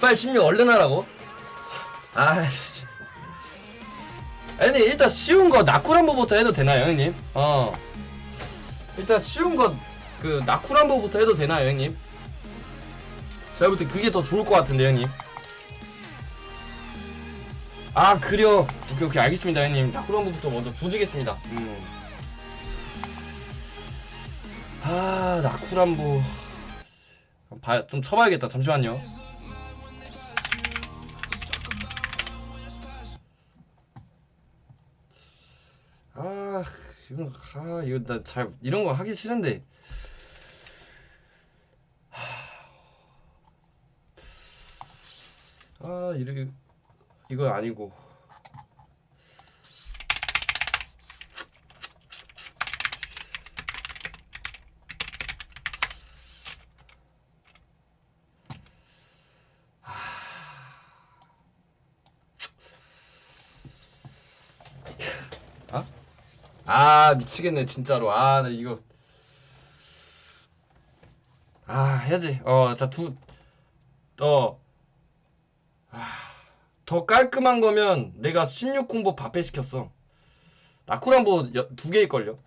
18, 16 얼른 하라고? 아씨. 아니 일단 쉬운 거 나쿠란보부터 해도 되나요 형님? 어. 일단 쉬운 거그 나쿠란보부터 해도 되나요 형님? 제가 볼 때 그게 더 좋을 것 같은데 형님. 아 그려. 오케이 오케이 알겠습니다 형님. 나쿠란보부터 먼저 조지겠습니다. 음. 아 나쿠란보. 봐, 좀 쳐봐야겠다. 잠시만요. 아, 이거, 아, 이거 나 잘 이런 거 하기 싫은데. 아, 이렇게 이건 아니고. 아 미치겠네 진짜로. 아 나 이거. 아 해야지. 어 자 두 어더. 아, 더 깔끔한 거면 내가 16공보 밥배 시켰어. 나쿠란보 두 개일걸요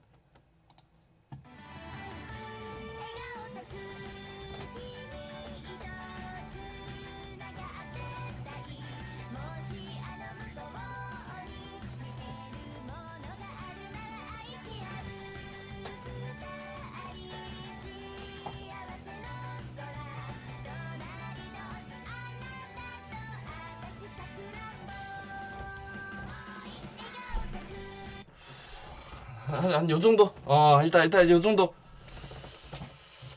한 요 정도? 어 일단 일단 요 정도.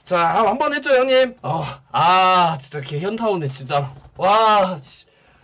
자한번 했죠 형님? 어 아 진짜 개 현타 오네 진짜로. 와 씨.